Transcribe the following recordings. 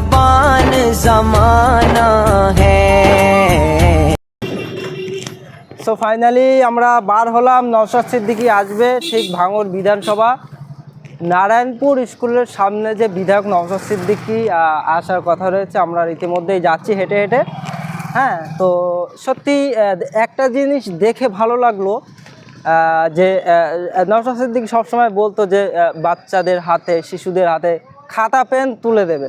बेबान जमाना है। So finally আমরা বার হলাম, নওশাদ সিদ্দিকি আসবে ঠিক ভাঙর বিধানসভা। নারায়ণপুর স্কুলের সামনে যে বিধায়ক নওশাদ সিদ্দিকি আসার কথা রয়েছে, আমরা ইতিমধ্যেই যাচ্ছি হেঁটে হেঁটে। হ্যাঁ তো সত্যি একটা জিনিস দেখে ভালো লাগল যে নওশাদ সিদ্দিকি সবসময় বলতো যে বাচ্চাদের হাতে, শিশুদের হাতে খাতা, পেন তুলে দেবে।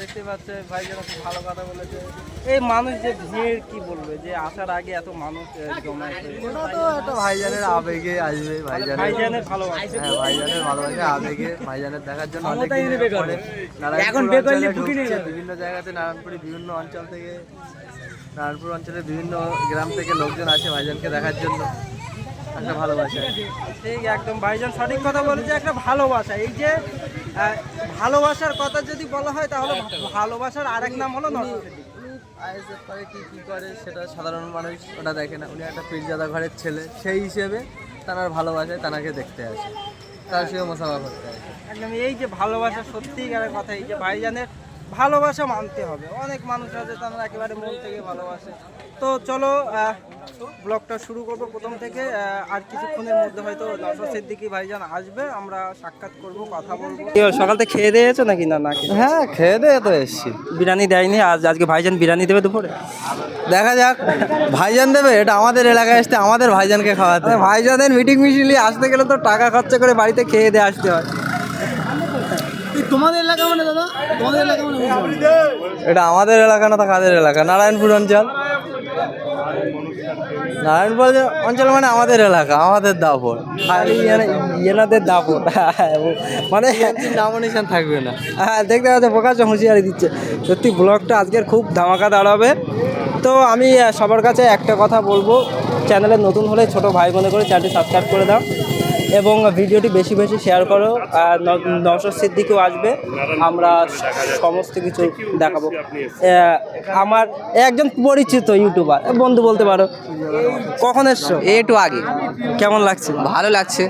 দেখতে পাচ্ছে ভাই যেন খুব ভালো কথা বলেছে। এই মানুষ যে ভিড় কি বলবে? যে আসার আগে এত মানুষ জমায়েত ওটা তো একটা ভাইজানের আবেগে আসবে ভাইজানের ভাইজানের ভালোবাসা। হ্যাঁ ভাইজানের ভালোবাসা আবেগে ভাইজানের দেখার জন্য অনেক এখন ঢুকে। বিভিন্ন জায়গাতে নারায়ণপুরে বিভিন্ন অঞ্চল থেকে নারায়ণপুর অঞ্চলের বিভিন্ন গ্রাম থেকে লোকজন আসে ভাইজানকে দেখার জন্য। একটা ভালোবাসা। ঠিক একদম ভাইজান সঠিক কথা বলেছে একটা ভালোবাসা। এই যে ভালোবাসার কথা যদি বলা হয় তাহলে ভালোবাসার আরেক নাম হলো নরসিংদী আইএসএফ করে কি কি করে সেটা সাধারণ মানুষ ওটা দেখে না। উনি একটা পীরজাদা ঘরের ছেলে। সেই হিসেবে তার ভালোবাসায় তানাকে দেখতে আসে। তার সঙ্গে মোসাফা করতে আসে। একদম এই যে ভালোবাসা সত্যিকারের কথা এই যে ভাইজানের ভালোবাসা মানতে হবে। অনেক মানুষ আছে তারা একেবারে মন থেকে ভালোবাসে। তো চলো ব্লগটা শুরু করব প্রথম থেকে আর কিছুক্ষণের মধ্যে হয়তো নশো সিদ্দিকি ভাইজান আসবে আমরা সাক্ষাৎ করব কথা বলব। সকাল থেকে খেয়ে দিয়েছ নাকি না না হ্যাঁ খেয়ে দিয়ে তো এসছি। বিরিয়ানি দেয়নি আজ আজকে ভাইজান বিরিয়ানি দেবে দুপুরে? দেখা যাক ভাইজান দেবে এটা আমাদের এলাকায় আসতে আমাদের ভাইজানকে খাওয়াতে ভাইজানের মিটিং মিছিলি আসতে গেলে তো টাকা খরচা করে বাড়িতে খেয়ে দিয়ে আসতে হয়। তোমাদের এলাকা মানে দাদা? তোমাদের এলাকা মানে এটা আমাদের এলাকা না তো কাদের এলাকা? নারায়ণপুর অঞ্চল। নারায়ণপুর অঞ্চল মানে আমাদের এলাকা আমাদের দাপর খালি ইয়েনাদের এনাদের দাপট। মানে নামিনেশন থাকবে না। হ্যাঁ দেখতে পাচ্ছে প্রকাশ হুঁশিয়ারি দিচ্ছে। সত্যি ব্লগটা আজকের খুব ধামাকা দাঁড়াবে। তো আমি সবার কাছে একটা কথা বলব। চ্যানেলে নতুন হলে ছোট ভাই মনে করে চ্যানেলটি সাবস্ক্রাইব করে দাও। এবং ভিডিওটি বেশি বেশি শেয়ার করো আর ন- নওশাদ সিদ্দিকিও আসবে আমরা সমস্ত কিছু দেখাবো। আমার একজন পরিচিত ইউটিউবার বন্ধু বলতে পারো। কখন এসছো? একটু আগে। কেমন লাগছে? ভালো লাগছে।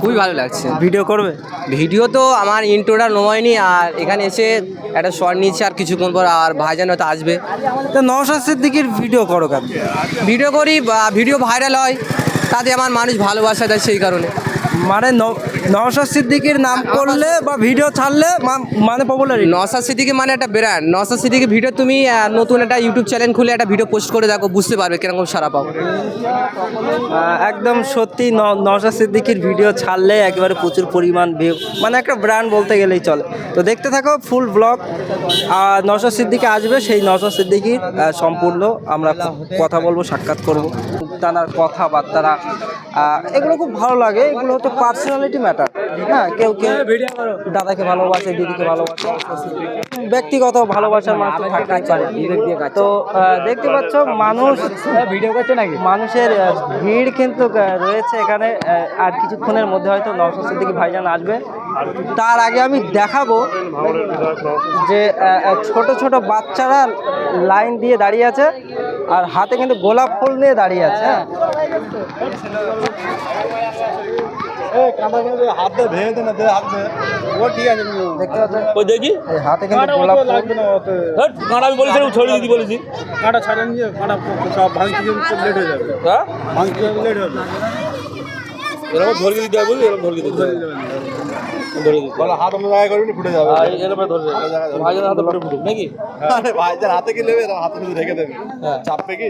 খুবই ভালো লাগছে। ভিডিও করবে? ভিডিও তো আমার ইন্ট্রোটা নয়নি আর এখানে এসে একটা শর্ট নিচ্ছে আর কিছুক্ষণ পর আর ভাইজান হয়তো আসবে। তো নওশাদ সিদ্দিকির ভিডিও করো কেন? ভিডিও করি বা ভিডিও ভাইরাল হয়। তাতে আমার মানুষ ভালোবাসা দেয় সেই কারণে। মানে নওশাদ সিদ্দিকির নাম করলে বা ভিডিও ছাড়লে মা- মানে পপুলারিটি নসাদ সিদ্দিকি মানে একটা ব্র্যান্ড নসাদ সিদ্দিকি ভিডিও তুমি নতুন একটা ইউটিউব চ্যানেল খুলে একটা ভিডিও পোস্ট করে দেখো বুঝতে পারবে কীরকম সারা পাবো। একদম সত্যি নওশাদ সিদ্দিকির ভিডিও ছাড়লে একেবারে প্রচুর পরিমাণ ভিউ মানে একটা ব্র্যান্ড বলতে গেলেই চলে। তো দেখতে থাকো ফুল ব্লগ আর নওশাদ সিদ্দিকি আসবে সেই নওশাদ সিদ্দিকির সম্পূর্ণ আমরা কথা বলব সাক্ষাৎ করব। তার কথাবার্তারা এগুলো খুব ভালো লাগে এগুলো হচ্ছে পার্সোনালিটি ম্যাটার হ্যাঁ কেউ কেউ দাদাকে ভালোবাসে, দিদিকে ভালোবাসে, ব্যক্তিগত ভালোবাসার মানুষ থাকতেই পারে তো দেখতে পাচ্ছ, মানুষ ভিডিও করছে নাকি মানুষের ভিড় কিন্তু রয়েছে এখানে আর কিছুক্ষণের মধ্যে হয়তো নওশাদ সিদ্দিকী ভাইজান আসবে। তার আগে আমি দেখাবো যে ছোট ছোট বাচ্চারা লাইন দিয়ে দাঁড়িয়ে আছে, আর হাতে কিন্তু গোলাপ ফুল নিয়ে দাঁড়িয়ে আছে হ্যাঁ। ওই দেখি? এই হাতে কিন্তু গোলাপ ফুল। হ্যাট, কাঁটা আমি ছড়িয়ে দিদি বলেছি। কাঁটা ছাড়া নিয়ে কাঁটা সব ভাঙতে লেট হয়ে যাবে। হ্যাঁ? ভাঙতে লেট হবে। এরকম দিতে হবে এরকম দিতে দিতে হাত ফুটে যাবে। আর এরকম ধরে ভাইজান হাতে পড়ে ফুটুক নাকি? ভাইজান হাতে কি নেবে? হাতে শুধু রেখে দেবে। চাপবে কি?